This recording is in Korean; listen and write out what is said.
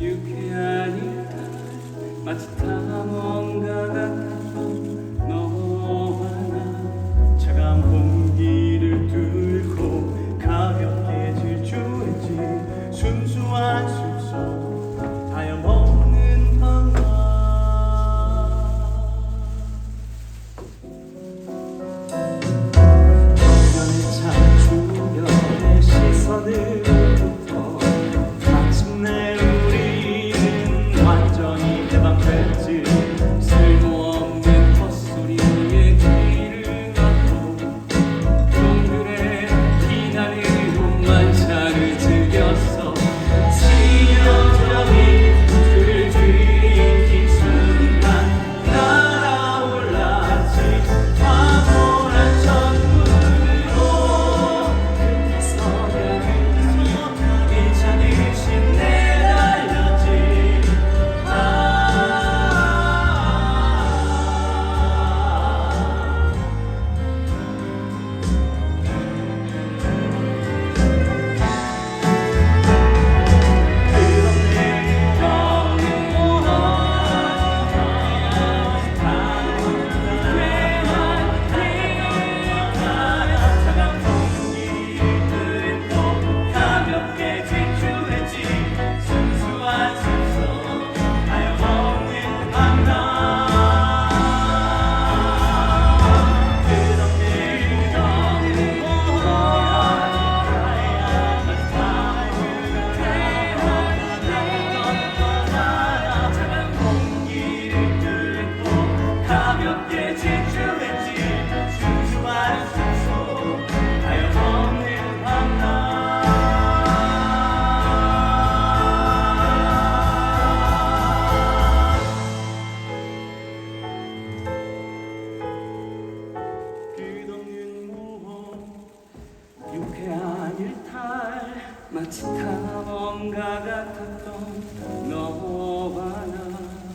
유쾌한 일탈 마치 탐험가 같았던 너와 나 차가운 공기를 뚫고 가볍게 질주했지. 순수한 순서 하염없는 방황 참 주변의 시선을 마치 탐험가 같았던 너와 나.